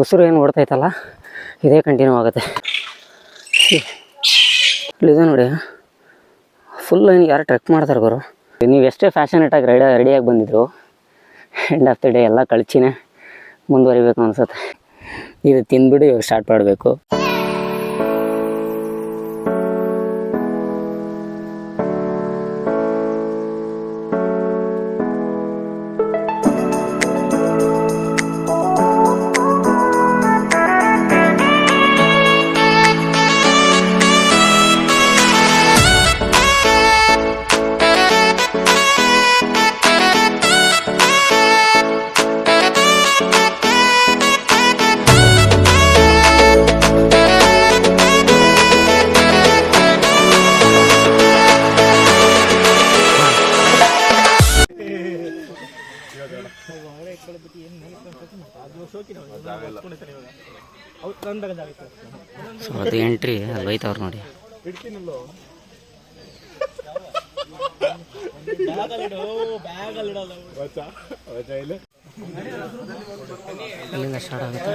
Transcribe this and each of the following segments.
ಉಸಿರು ಏನು ಓಡ್ತೈತಲ್ಲ ಇದೇ ಕಂಟಿನ್ಯೂ ಆಗುತ್ತೆ. ಇಲ್ಲಿದೆ ನೋಡಿ ಫುಲ್ ಏನು ಯಾರು ಟ್ರೆಕ್ ಮಾಡ್ತಾರೆ ಗುರು. ನೀವು ಎಷ್ಟೇ ಫ್ಯಾಷನೇಟಾಗಿ ರೆಡಿ ರೆಡಿಯಾಗಿ ಬಂದಿದ್ರು ಎಂಡ್ ಆಫ್ ದ ಡೇ ಎಲ್ಲ ಕಳಚಿನೇ ಮುಂದುವರಿಬೇಕು ಅನ್ಸುತ್ತೆ. ಇದು ತಿಂದ್ಬಿಟ್ಟು ಇವಾಗ ಸ್ಟಾರ್ಟ್ ಮಾಡಬೇಕು. ಸೊ, ಅದು ಎಂಟ್ರಿ ಅಲ್ಲಿ ನೋಡಿ. ಅಲ್ಲಿಂದ ಸ್ಟಾರ್ಟ್ ಆಗುತ್ತೆ?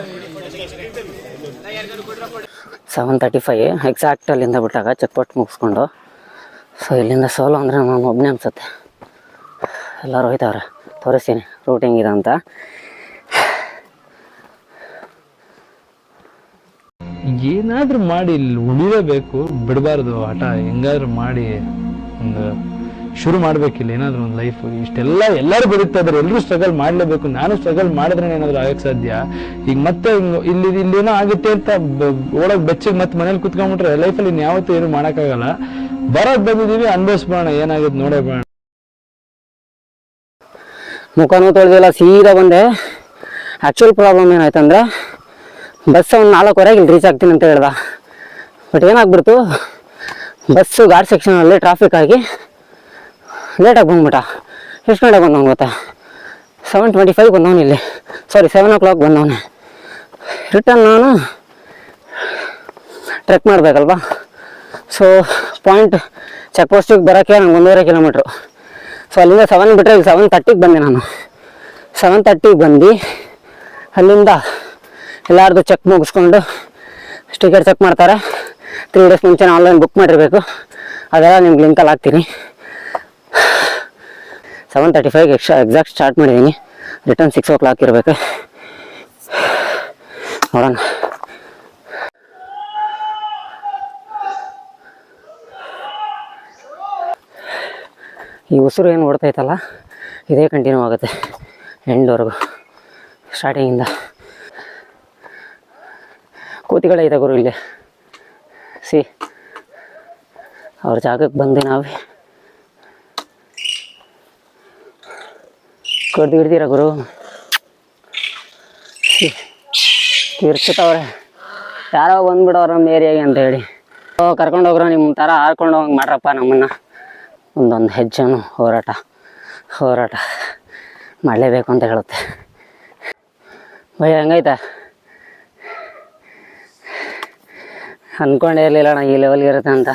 ಸೆವೆನ್ ತರ್ಟಿ ಫೈವ್ ಎಕ್ಸಾಕ್ಟ್ ಅಲ್ಲಿಂದ ಬಿಟ್ಟಾಗ ಚೆಕ್ ಪೋಸ್ಟ್ ಮುಗಿಸ್ಕೊಂಡು. ಸೊ ಇಲ್ಲಿಂದ ಸೋಲೋ ಅಂದರೆ ನಾನು ಒಬ್ಬನೇ ಅನ್ಸುತ್ತೆ. ಎಲ್ಲರೂ ಹೋಯ್ತವ್ರೆ. ತೋರಿಸ್ತೀನಿ ರೂಟ್ ಹೆಂಗಿದೆ ಅಂತ. ಏನಾದ್ರೂ ಮಾಡಿ ಇಲ್ಲಿ ಉಳಿಲೇಬೇಕು, ಬಿಡಬಾರ್ದು ಆಟ ಹೆಂಗಾದ್ರೂ ಮಾಡಿ ಒಂದು ಶುರು ಮಾಡ್ಬೇಕಿಲ್ಲ ಏನಾದರೂ ಒಂದು ಲೈಫ್ ಇಷ್ಟೆಲ್ಲ ಎಲ್ಲರೂ ಬದುಕ್ತಾ ಎಲ್ಲರೂ ಸ್ಟ್ರಗಲ್ ಮಾಡಲೇಬೇಕು. ನಾನು ಸ್ಟ್ರಗಲ್ ಮಾಡಿದ್ರೆ ಏನಾದರೂ ಆಗಕ್ಕೆ ಸಾಧ್ಯ? ಈಗ ಮತ್ತೆ ಇಲ್ಲಿ ಇಲ್ಲೇನೋ ಆಗುತ್ತೆ ಅಂತ ಒಳಗೆ ಬೆಚ್ಚಗೆ ಮತ್ತೆ ಮನೇಲಿ ಕುತ್ಕೊಂಡ್ಬಿಟ್ರೆ ಲೈಫಲ್ಲಿ ಇನ್ ಯಾವತ್ತೂ ಏನು ಮಾಡಕ್ಕಾಗಲ್ಲ. ಬರೋದ್ ಬಂದಿದೀವಿ ಅನ್ಭವಿಸ್ಬೋಣ ಏನಾಗುತ್ತೆ ನೋಡೇ ಬೇಡ ಮುಖನೂ ತೊಳೆದಿಲ್ಲ, ಸೀದಾ ಬಂದೆ. ಆ್ಯಕ್ಚುಲ್ ಪ್ರಾಬ್ಲಮ್ ಏನಾಯ್ತಂದ್ರೆ ಬಸ್ ಒಂದು ನಾಲ್ಕುವರೆಗೆ ಇಲ್ಲಿ ರೀಚ್ ಆಗ್ತೀನಿ ಅಂತ ಹೇಳ್ದ. ಬಟ್ ಏನಾಗ್ಬಿಡ್ತು? ಬಸ್ಸು ಗಾಡಿ ಸೆಕ್ಷನಲ್ಲಿ ಟ್ರಾಫಿಕ್ ಆಗಿ ಲೇಟಾಗಿ ಬಂದ್ಬಿಟ್ಟ. ಎಷ್ಟು ಗಂಟೆಗೆ ಬಂದವನು ಗೊತ್ತಾ? ಸೆವೆನ್ ಟ್ವೆಂಟಿ ಫೈವ್ ಬಂದವನು ಇಲ್ಲಿ. ಸಾರಿ ಸೆವೆನ್ ಓ ಕ್ಲಾಕ್ ಬಂದವನು. ರಿಟರ್ನ್ ನಾನು ಟ್ರೆಕ್ ಮಾಡಬೇಕಲ್ವಾ? ಸೊ ಪಾಯಿಂಟ್ ಚೆಕ್ ಪೋಸ್ಟಿಗೆ ಬರೋಕ್ಕೆ ನಂಗೆ ಒಂದೂವರೆ ಕಿಲೋಮೀಟ್ರು ಸೊ ಅಲ್ಲಿಂದ ಸೆವೆನ್ ಬಿಟ್ಟರೆ ಇಲ್ಲಿ ಸೆವೆನ್ ತರ್ಟಿಗೆ ಬಂದೆ ನಾನು. ಸೆವೆನ್ ತರ್ಟಿಗೆ ಬಂದು ಅಲ್ಲಿಂದ ಎಲ್ಲಾರ್ದು ಚೆಕ್ ಮುಗಿಸ್ಕೊಂಡು ಟಿಕೆಟ್ ಚೆಕ್ ಮಾಡ್ತಾರೆ. ತ್ರೀ ಡೇಸ್ ಮುಂಚೆ ಆನ್ಲೈನ್ ಬುಕ್ ಮಾಡಿರಬೇಕು. ಅದೆಲ್ಲ ನಿಮ್ಗೆ ಲಿಂಕಲ್ಲಿ ಹಾಕ್ತೀನಿ. ಸೆವೆನ್ ತರ್ಟಿ ಫೈವ್ಗೆ ಎಕ್ಸ್ಟ್ರಾ ಎಕ್ಸಾಕ್ಟ್ ಸ್ಟಾರ್ಟ್ ಮಾಡಿದ್ದೀನಿ ರಿಟರ್ನ್ ಸಿಕ್ಸ್ ಓ ಕ್ಲಾಕ್ ಇರಬೇಕು. ನೋಡೋಣ. ಈ ಉಸಿರು ಏನು ಓಡ್ತೈತಲ್ಲ ಇದೇ ಕಂಟಿನ್ಯೂ ಆಗುತ್ತೆ. ಎಂಡ್ವರೆಗೂ ಸ್ಟಾರ್ಟಿಂಗಿಂದ ಕೋತಿಗಳೈತೆ ಗುರು ಇಲ್ಲಿ. ಸಿ, ಅವ್ರ ಜಾಗಕ್ಕೆ ಬಂದೆ ನಾವೇ. ಕಡ್ದು ಹಿಡ್ದಿರ ಗುರು? ಸಿ ತೀರ್ಸ್ತಾವ್ರೆ ಯಾರೋ ಬಂದ್ಬಿಡೋರು ನಮ್ಮ ಏರಿಯಾಗೆ ಅಂತ ಹೇಳಿ. ಓ, ಕರ್ಕೊಂಡು ಹೋಗ್ರ, ನಿಮ್ಮ ಥರ ಹಾರ್ಕೊಂಡು ಹೋಗಿ ಮಾಡ್ರಪ್ಪ ನಮ್ಮನ್ನು. ಒಂದೊಂದು ಹೆಜ್ಜೆನು ಹೋರಾಟ ಹೋರಾಟ ಮಾಡಲೇಬೇಕು ಅಂತ ಹೇಳುತ್ತೆ. ಭಯ ಹೆಂಗೈತೆ? ಅಂದ್ಕೊಂಡೇ ಇರಲಿಲ್ಲ ಅಣ್ಣ ಈ ಲೆವೆಲ್ಗೆ ಇರುತ್ತೆ ಅಂತ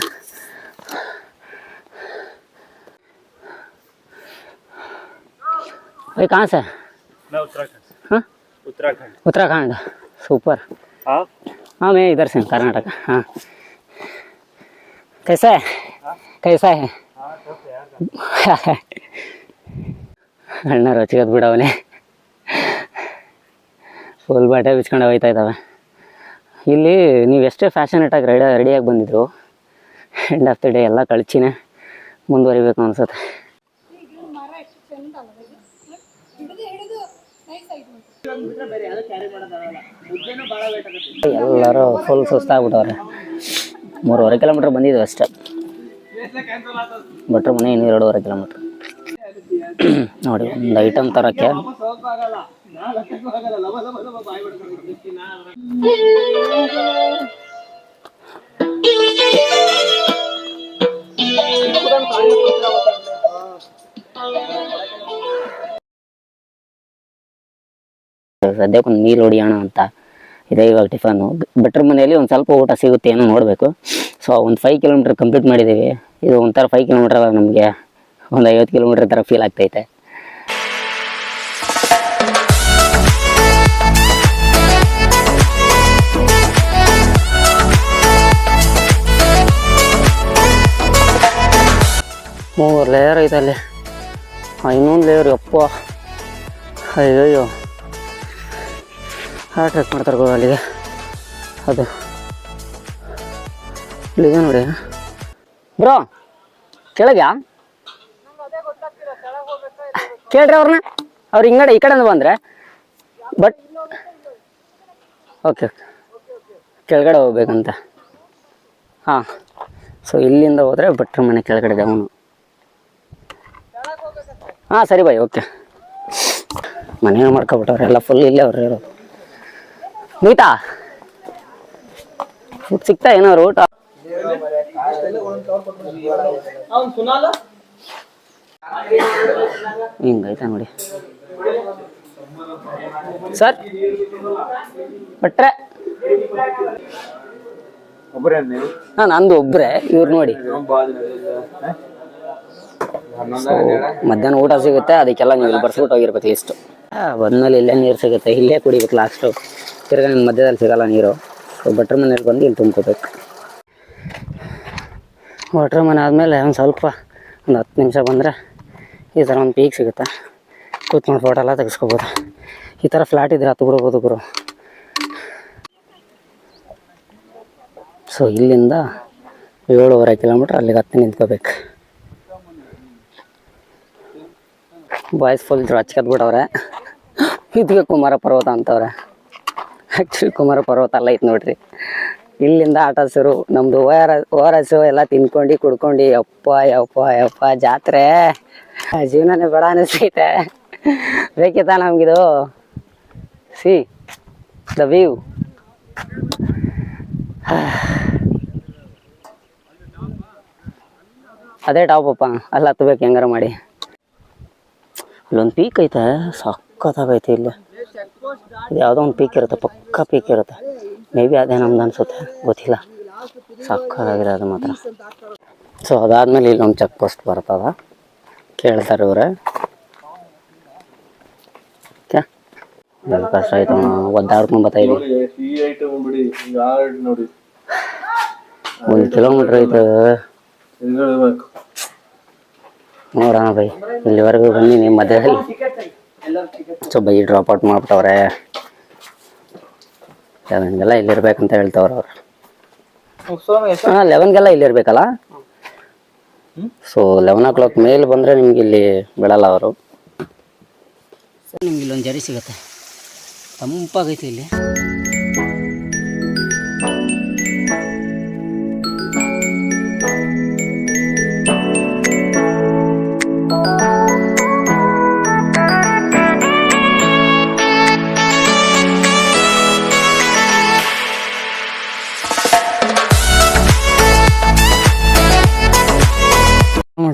भाई कहाँ से मैं उत्तराखंड हाँ उत्तराखंड उत्तराखंड सुपर आप हाँ मैं इधर से हूँ, कर्नाटक हाँ कैसा है कैसा है ಅಣ್ಣ ರೊಚ್ಚಿಗದ್ ಬಿಡವನೆ ಫುಲ್ ಬಟ್ಟೆ ಬಿಚ್ಕೊಂಡು ಹೋಯ್ತಾ ಇದ್ದಾವೆ ಇಲ್ಲಿ ನೀವು ಎಷ್ಟೇ ಫ್ಯಾಷನೇಟಾಗಿ ರೆಡಿ ರೆಡಿಯಾಗಿ ಬಂದಿದ್ರು ಎಂಡ್ ಆಫ್ ದ ಡೇ ಎಲ್ಲ ಕಳಚಿನೇ ಮುಂದುವರಿಬೇಕು ಅನ್ಸುತ್ತೆ. ಎಲ್ಲರೂ ಫುಲ್ ಸುಸ್ತಾಗ್ಬಿಟ್ಟವ್ರೆ. ಮೂರುವರೆ ಕಿಲೋಮೀಟ್ರ್ ಬಂದಿದ್ವಿ ಅಷ್ಟೇ. ಭಟ್ರ ಮನೆ ಇನ್ನೂ ಎರಡೂವರೆ ಕಿಲೋಮೀಟ್ರ್ ನೋಡಿ, ಒಂದು ಐಟಮ್ ತರೋಕ್ಕೆ ಸದ್ಯಕ್ಕೆ ಒಂದು ನೀರು ಹೊಡಿಯೋಣ ಅಂತ ಇದೆ ಇವಾಗ ಟಿಫನ್ ಭಟ್ರ ಮನೆಯಲ್ಲಿ ಒಂದು ಸ್ವಲ್ಪ ಊಟ ಸಿಗುತ್ತೆ ಏನೋ ನೋಡಬೇಕು. ಸೊ ಒಂದು ಫೈವ್ ಕಿಲೋಮೀಟ್ರ್ ಕಂಪ್ಲೀಟ್ ಮಾಡಿದ್ದೀವಿ. ಇದು ಒಂಥರ ಫೈವ್ ಕಿಲೋಮೀಟ್ರ್ ನಮಗೆ. ಒಂದು ಐವತ್ತು ಕಿಲೋಮೀಟ್ರ್ ಥರ ಫೀಲ್ ಆಗ್ತೈತೆ. ಐತೆ ಅಲ್ಲಿ. ಆ, ಇನ್ನೊಂದು ಲೇಯರ್ ಅಪ್ಪ ಅಯ್ಯೋ ಟ್ರೆಕ್ ಮಾಡ್ತಾರೆ ಗೋ ಅಲ್ಲಿಗೆ. ಅದು. ಇಲ್ಲಿದೆ ನೋಡಿ. ಬ್ರೋ ಕೆಳಗ್ಯಾ? ಕೇಳ್ರಿ ಅವ್ರನ್ನ ಅವ್ರು ಹಿಂಗಡೆ ಈ ಕಡೆಯಿಂದ ಬಂದರೆ. ಬಟ್ ಓಕೆ ಓಕೆ ಕೆಳಗಡೆ ಹೋಗ್ಬೇಕಂತ. ಹಾಂ. ಸೊ ಇಲ್ಲಿಂದ ಹೋದರೆ ಭಟ್ರ ಮನೆ ಕೆಳಗಡೆ ಅವನು. ಹಾಂ ಸರಿ ಬಾಯ್ ಓಕೆ. ಮನೆ ಮಾಡ್ಕೊಬಿಟ್ಟವ್ರೆ ಎಲ್ಲ ಫುಲ್ ಇಲ್ಲೇ ಅವ್ರು ಇರೋದು. ನೀತಾ ಫುಡ್ ಸಿಗ್ತಾ ಏನಾದ್ರು ಊಟ ಹಿಂಗೈತಾ ನೋಡಿ. ಸರ್ ಬಟ್ರೆ ಹಾಂ ನಂದು ಒಬ್ರೆ ಇವ್ರು ನೋಡಿ. So, ಮಧ್ಯಾಹ್ನ ಊಟ ಸಿಗುತ್ತೆ ಅದಕ್ಕೆಲ್ಲ ನೀವು ಇಲ್ಲಿ ಬರ್ಸ್ಬಿಟ್ಟು ಹೋಗಿರ್ಬೇಕು ಲಿಸ್ಟು ಬಂದ್ಮೇಲೆ ಇಲ್ಲೇ ನೀರು ಸಿಗುತ್ತೆ ಇಲ್ಲೇ ಕುಡಿಬೇಕು ಲಾಸ್ಟು ತಿರ್ಗಾ ನಿಮ್ಮ ಮಧ್ಯದಲ್ಲಿ ಸಿಗಲ್ಲ ನೀರು. ಸೊ ಭಟ್ರ ಮನೇಲಿ ಬಂದು ಇಲ್ಲಿ ತುಂಬ್ಕೋಬೇಕು. ವಾಟ್ರ್ ಮನೆ ಆದಮೇಲೆ ಒಂದು ಸ್ವಲ್ಪ ಒಂದು ಹತ್ತು ನಿಮಿಷ ಬಂದರೆ ಈ ಥರ ಒಂದು ಪೀಕ್ ಸಿಗುತ್ತೆ. ಕೂತ್ಕೊಂಡು ಫೋಟೋ ಎಲ್ಲ ತೆಗೆಸ್ಕೋಬೋದು. ಈ ಥರ ಫ್ಲ್ಯಾಟ್ ಇದ್ರೆ ಹತ್ತು ಬಿಡ್ಬೋದು ಗುರು. ಸೊ ಇಲ್ಲಿಂದ ಏಳುವರೆ ಕಿಲೋಮೀಟ್ರ್ ಅಲ್ಲಿಗೆ ಹತ್ತಿ ನಿಂತ್ಕೋಬೇಕು. ಬಾಯ್ಸ್ ಫುಲ್ ಬಿಡವ್ರೆ. ಇದಕ್ಕೆ ಕುಮಾರ ಪರ್ವತ ಅಂತವ್ರೆ. ಆ್ಯಕ್ಚುಲಿ ಕುಮಾರ ಪರ್ವತ ಅಲ್ಲ ಐತೆ ನೋಡ್ರಿ. ಇಲ್ಲಿಂದ ಆಟ ಶುರು. ನಮ್ಮದು ಓ ಆರ್ ಎಸ್ ಎಲ್ಲ ತಿನ್ಕೊಂಡು ಕುಡ್ಕೊಂಡು ಯಪ್ಪ ಯಪ್ಪ ಯಪ್ಪ, ಜಾತ್ರೆ. ಜೀವನನೇ ಬೇಡ ಅನಿಸ್ತೈತೆ. ಬೇಕಿತ್ತ ನಮಗಿದು. See, the view. ಅದೇ ಟಾಪ್ ಅಪ್ಪ ಅಲ್ಲಿ ಹತ್ಬೇಕು ಹೆಂಗಾರ ಮಾಡಿ. ಇಲ್ಲೊಂದು ಪೀಕ್ ಐತೆ ಸಖತ್ತಾಗೈತೆ ಇಲ್ಲಿ. ಯಾವುದೋ ಒಂದು ಪೀಕ್ ಇರುತ್ತೆ ಪಕ್ಕ ಪೀಕ್ ಇರುತ್ತೆ. ಮೇ ಬಿ ಅದೇ ನಮ್ದು ಅನ್ಸುತ್ತೆ ಗೊತ್ತಿಲ್ಲ. ಸಖತ್ತಾಗಿದೆ ಅದು ಮಾತ್ರ. ಸೊ ಅದಾದಮೇಲೆ ಇಲ್ಲೊಂದು ಚೆಕ್ ಪೋಸ್ಟ್ ಬರ್ತದ. ಕೇಳ್ತಾರೆ ಇವ್ರೆ. ಕಷ್ಟ ಆಯ್ತು ಒದ್ದಾಡ್ಕೊಂಡು ಬರ್ತಾ ಒಂದು ಕಿಲೋಮೀಟ್ರ್ ಐತೆ. ನೋಡೋಣ ಬೈ ಇಲ್ಲಿವರೆಗೂ ಬಂದೀನಿ ಮಧ್ಯದಲ್ಲಿ. ಸೊ ಬೈ ಡ್ರಾಪ್ ಔಟ್ ಮಾಡ್ಬಿಟ್ಟವ್ರೆ. ಲೆವೆನ್ಗೆಲ್ಲ ಇಲ್ಲಿರ್ಬೇಕಂತ ಹೇಳ್ತವ್ರ ಅವ್ರು. ಹಾಂ ಲೆವೆನ್ಗೆಲ್ಲ ಇಲ್ಲಿರ್ಬೇಕಲ್ಲ? ಸೊ ಲೆವೆನ್ ಓ ಕ್ಲಾಕ್ ಮೇಲೆ ಬಂದರೆ ನಿಮ್ಗೆ ಇಲ್ಲಿ ಬಿಡಲ್ಲ ಅವರು. ನಿಮ್ಗೆ ಇಲ್ಲೊಂದು ಜರಿ ಸಿಗುತ್ತೆ. ತಂಪಾಗೈತೆ ಇಲ್ಲಿ.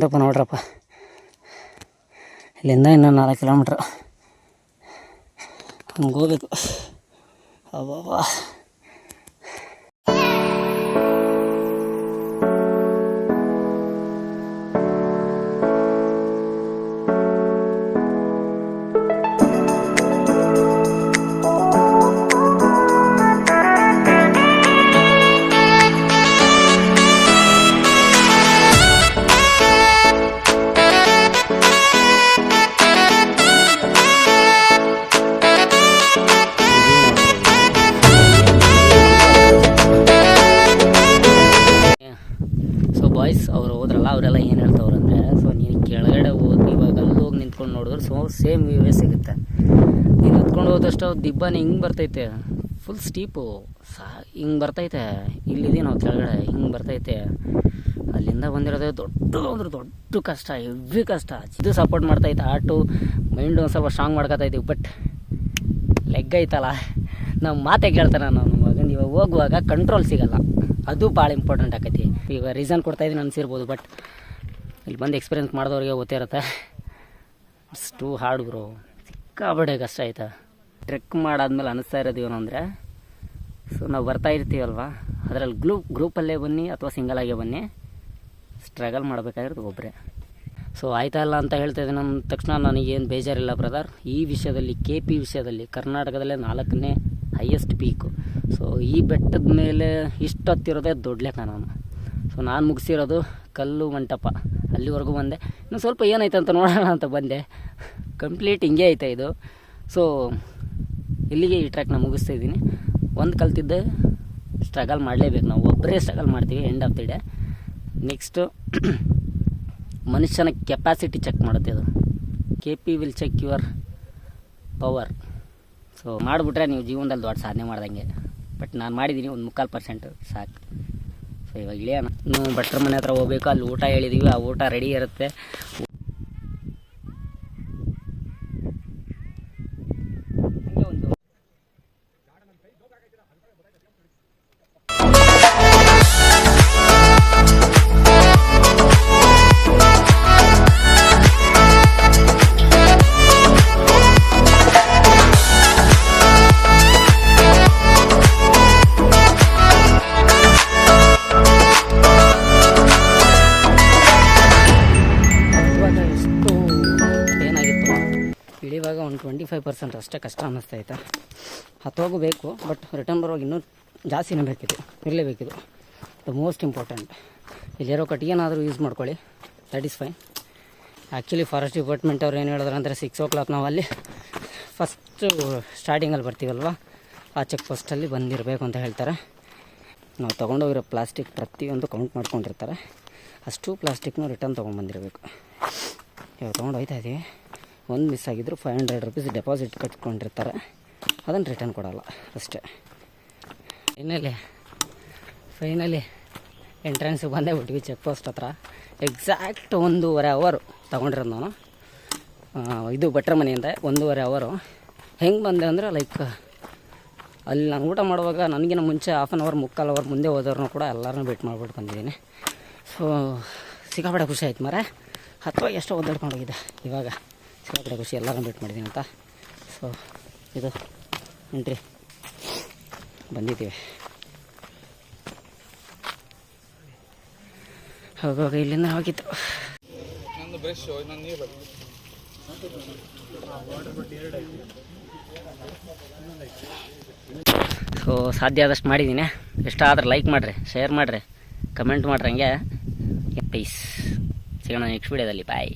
ನೋಡ್ರಪ್ಪ ನೋಡ್ರಪ್ಪ ಇಲ್ಲಿಂದ ಇನ್ನೂ ನಾಲ್ಕು ಕಿಲೋಮೀಟ್ರ್ ಹಂಗೆ ಹೋಗ್ಬೇಕು ಅಬ್ಬಾ ಸೇಮ್ ವ್ಯೂವೇ ಸಿಗುತ್ತೆ. ನೀನು ಹತ್ಕೊಂಡು ಹೋದಷ್ಟು ದಿಬ್ಬನ ಹಿಂಗೆ ಬರ್ತೈತೆ. ಫುಲ್ ಸ್ಟೀಪು ಸಾ, ಹಿಂಗೆ ಬರ್ತೈತೆ. ಇಲ್ಲಿದೆ ನಾವು ಕೆಳಗಡೆ, ಹಿಂಗೆ ಬರ್ತೈತೆ. ಅಲ್ಲಿಂದ ಬಂದಿರೋದು ದೊಡ್ಡ, ಅಂದ್ರೆ ದೊಡ್ಡ ಕಷ್ಟ, ಹೆವಿ ಕಷ್ಟ. ಇದು ಸಪೋರ್ಟ್ ಮಾಡ್ತೈತೆ ಆಟು ಮೈಂಡ್ ಒಂದು ಸ್ವಲ್ಪ ಸ್ಟ್ರಾಂಗ್ ಮಾಡ್ಕೊತೈತೀವಿ ಬಟ್ ಲೆಗ್ ಐತಲ್ಲ. ನಾವು ಮಾತೆ ಕೇಳ್ತಾನೆ ನಾನು ಮಗನ. ಇವಾಗ ಹೋಗುವಾಗ ಕಂಟ್ರೋಲ್ ಸಿಗಲ್ಲ. ಅದು ಭಾಳ ಇಂಪಾರ್ಟೆಂಟ್ ಆಕೈತಿ. ಈಗ ರೀಸನ್ ಕೊಡ್ತಾ ಇದ್ದೀನಿ ಅನ್ಸಿರ್ಬೋದು ಬಟ್ ಇಲ್ಲಿ ಬಂದು ಎಕ್ಸ್ಪೀರಿಯನ್ಸ್ ಮಾಡಿದವ್ರಿಗೆ ಗೊತ್ತೇ ಇರುತ್ತೆ ಇಟ್ಸ್ ಟೂ ಹಾರ್ಡ್ ಬ್ರೋ ಸಿಕ್ಕಾಬಡೆ ಕಷ್ಟ ಆಯ್ತಾ. ಟ್ರೆಕ್ ಮಾಡಾದ್ಮೇಲೆ ಅನಿಸ್ತಾ ಇರೋದು ಅಂದರೆ ಸೊ ನಾವು ಬರ್ತಾ ಇರ್ತೀವಲ್ವ? ಅದರಲ್ಲಿ ಗ್ರೂಪ್ ಗ್ರೂಪಲ್ಲೇ ಬನ್ನಿ ಅಥವಾ ಸಿಂಗಲಾಗೇ ಬನ್ನಿ. ಸ್ಟ್ರಗಲ್ ಮಾಡಬೇಕಾಗಿರೋದು ಒಬ್ಬರೇ ಸೊ ಆಯ್ತಾ ಇಲ್ಲ ಅಂತ ಹೇಳ್ತಾ ಇದ್ದೀನಿ ಅಂದ ತಕ್ಷಣ ನನಗೇನು ಬೇಜಾರಿಲ್ಲ ಬ್ರದರ್ ಈ ವಿಷಯದಲ್ಲಿ ಕೆ ಪಿ ವಿಷಯದಲ್ಲಿ, ಕರ್ನಾಟಕದಲ್ಲೇ ನಾಲ್ಕನೇ ಹೈಯೆಸ್ಟ್ ಪೀಕು ಸೊ ಈ ಬೆಟ್ಟದ ಮೇಲೆ ಇಷ್ಟೊತ್ತಿರೋದೇ ದೊಡ್ಡ ಲೆಕ್ಕ ನಾನು. ಸೊ ನಾನು ಮುಗಿಸಿರೋದು ಕಲ್ಲು ಮಂಟಪ. ಅಲ್ಲಿವರೆಗೂ ಬಂದೆ. ಇನ್ನು ಸ್ವಲ್ಪ ಏನಾಯ್ತು ಅಂತ ನೋಡೋಣ ಅಂತ ಬಂದೆ. ಕಂಪ್ಲೀಟ್ ಹಿಂಗೆ ಐತೆ ಇದು. ಸೊ ಇಲ್ಲಿಗೆ ಈ ಟ್ರ್ಯಾಕ್ನ ಮುಗಿಸ್ತಾ ಇದ್ದೀನಿ. ಒಂದು ಕಲ್ತಿದ್ದೆ ಸ್ಟ್ರಗಲ್ ಮಾಡಲೇಬೇಕು ನಾವು. ಒಬ್ಬರೇ ಸ್ಟ್ರಗಲ್ ಮಾಡ್ತೀವಿ end of the day next ಮನುಷ್ಯನ ಕೆಪಾಸಿಟಿ ಚೆಕ್ ಮಾಡುತ್ತೆ ಇದು. K P will check your power so ಮಾಡಿಬಿಟ್ರೆ ನೀವು ಜೀವನದಲ್ಲಿ ದೊಡ್ಡ ಸಾಧನೆ ಮಾಡ್ದಂಗೆ. ಬಟ್ ನಾನು ಮಾಡಿದ್ದೀನಿ ಒಂದು ಮುಕ್ಕಾಲು ಪರ್ಸೆಂಟ್ ಸಾಕು. ಇವಾಗ ಇಳಿಯೋಣ ಇನ್ನು ಭಟ್ರ ಮನೆ ಹತ್ರ ಹೋಗ್ಬೇಕು ಅಲ್ಲಿ ಊಟ ಹೇಳಿದೀವಿ ಆ ಊಟ ರೆಡಿ ಇರುತ್ತೆ. ಇಳಿವಾಗ ಒಂದು ಟ್ವೆಂಟಿ ಫೈವ್ ಪರ್ಸೆಂಟ್ ಅಷ್ಟೇ ಕಷ್ಟ ಅನ್ನಿಸ್ತೈತೆ ಹತ್ತೋಗೂ ಬೇಕು ಬಟ್ ರಿಟರ್ನ್ ಬರುವಾಗ ಇನ್ನೂ ಜಾಸ್ತಿನೇ ಬೇಕಿತ್ತು ಇರಲೇಬೇಕಿದು. ದ ಮೋಸ್ಟ್ ಇಂಪಾರ್ಟೆಂಟ್ ಇಲ್ಲಿರೋ ಕಟ್ಟಿಗೆನಾದರೂ ಯೂಸ್ ಮಾಡ್ಕೊಳ್ಳಿ. ಫೈನ್ ಆ್ಯಕ್ಚುಲಿ ಫಾರೆಸ್ಟ್ ಡಿಪಾರ್ಟ್ಮೆಂಟ್ ಅವ್ರು ಏನು ಹೇಳಿದ್ರು ಅಂದರೆ ಸಿಕ್ಸ್ ಓ ಕ್ಲಾಕ್ ನಾವು ಅಲ್ಲಿ ಫಸ್ಟು ಸ್ಟಾರ್ಟಿಂಗಲ್ಲಿ ಬರ್ತೀವಲ್ವ? ಆ ಚೆಕ್ ಪೋಸ್ಟಲ್ಲಿ ಬಂದಿರಬೇಕು ಅಂತ ಹೇಳ್ತಾರೆ. ನಾವು ತೊಗೊಂಡೋಗಿರೋ ಪ್ಲಾಸ್ಟಿಕ್ ಪ್ರತಿಯೊಂದು ಕೌಂಟ್ ಮಾಡ್ಕೊಂಡಿರ್ತಾರೆ. ಅಷ್ಟು ಪ್ಲಾಸ್ಟಿಕ್ನೂ ರಿಟರ್ನ್ ತೊಗೊಂಬಂದಿರಬೇಕು ಇವಾಗ ತೊಗೊಂಡು ಹೋಯ್ತಾ ಇದ್ದೀವಿ ಒಂದು ಮಿಸ್ ಆಗಿದ್ರು ಫೈವ್ ಹಂಡ್ರೆಡ್ ರುಪೀಸ್ ಡೆಪಾಸಿಟ್ ಕಟ್ಕೊಂಡಿರ್ತಾರೆ. ಅದನ್ನು ರಿಟರ್ನ್ ಕೊಡೋಲ್ಲ, ಅಷ್ಟೇ. ಫೈನಲಿ ಫೈನಲಿ ಎಂಟ್ರೆನ್ಸಿಗೆ ಬಂದೇ ಬಿಟ್ವಿ ಚೆಕ್ ಪೋಸ್ಟ್ ಹತ್ರ. ಎಕ್ಸಾಕ್ಟ್ ಒಂದೂವರೆ ಅವರು ತೊಗೊಂಡಿರೋದು ನಾನು. ಇದು ಭಟ್ರ ಮನೆಯಿಂದ ಒಂದೂವರೆ ಅವರು ಹೆಂಗೆ ಬಂದೆ ಅಂದರೆ ಲೈಕ್ ಅಲ್ಲಿ ನಾನು ಊಟ ಮಾಡುವಾಗ ನನಗಿನ ಮುಂಚೆ ಹಾಫ್ ಆನ್ ಅವರ್ ಮುಕ್ಕಾಲು ಅವರ್ ಮುಂದೆ ಹೋದವ್ರನ್ನೂ ಕೂಡ ಎಲ್ಲರನ್ನೂ ಭೇಟಿ ಮಾಡ್ಬಿಟ್ಟು ಬಂದಿದ್ದೀನಿ. ಸೊ ಸಿಕ್ಕಾಪಟ್ಟೆ ಖುಷಿ ಆಯ್ತು ಮರೆ ಹತ್ತು ಎಷ್ಟೋ ಒದ್ದಾಡ್ಕೊಂಡು ಹೋಗಿದೆ ಇವಾಗ. ಸಿಕ್ಕಾಪಟ್ಟೆ ಖುಷಿ ಎಲ್ಲ ಕಂಪ್ಲೀಟ್ ಮಾಡಿದ್ದೀನಿ ಅಂತ. ಸೊ ಇದು ಎಂಟ್ರಿ. ಬಂದಿದ್ದೀವಿ. ಹೋಗುವಾಗ ಇಲ್ಲಿಂದ ಹೋಗಿತ್ತು ಸೊ ಸಾಧ್ಯ ಆದಷ್ಟು ಮಾಡಿದ್ದೀನಿ ಎಷ್ಟಾದ್ರೆ ಲೈಕ್ ಮಾಡಿರಿ ಶೇರ್ ಮಾಡಿರಿ ಕಮೆಂಟ್ ಮಾಡ್ರಿ ಹಂಗೆ. ಪೀಸ್ ಸಿಗೋಣ ನೆಕ್ಸ್ಟ್ ವೀಡಿಯೋದಲ್ಲಿ ಬಾಯ್